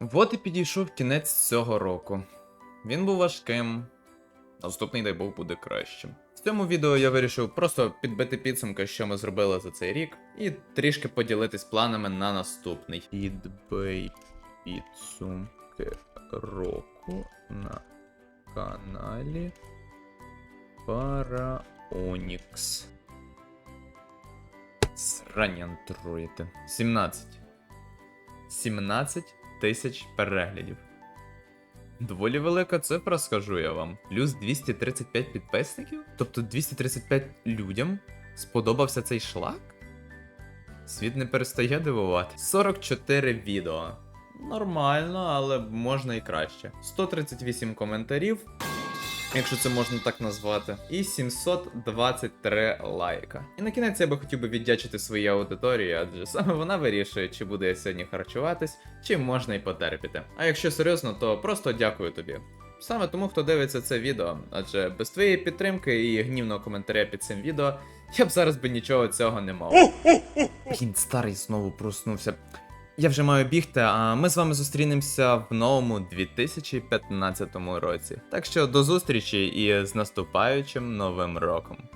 Вот і підійшов кінець цього року. Він був важким. Наступний, дай Бог, буде кращим. В цьому відео я вирішив просто підбити підсумки, що ми зробили за цей рік, і трішки поділитись планами на наступний. Підбий підсумки року на каналі Paraonix. Срані антроїти. 17. 17 тисяч переглядів. Доволі велика цифра, скажу я вам. Плюс 235 підписників? Тобто 235 людям сподобався цей шлак? Світ не перестає дивувати. 44 відео. Нормально, але можна і краще. 138 коментарів, якщо це можна так назвати, і 723 лайка. І на кінець я би хотів би віддячити своїй аудиторії, адже саме вона вирішує, чи буду я сьогодні харчуватись, чи можна й потерпіти. А якщо серйозно, то просто дякую тобі. Саме тому, хто дивиться це відео, адже без твоєї підтримки і гнівного коментаря під цим відео я б зараз би нічого цього не мав. Блін, старий знову проснувся. Я вже маю бігти, а ми з вами зустрінемося в новому 2015 році. Так що до зустрічі і з наступаючим новим роком.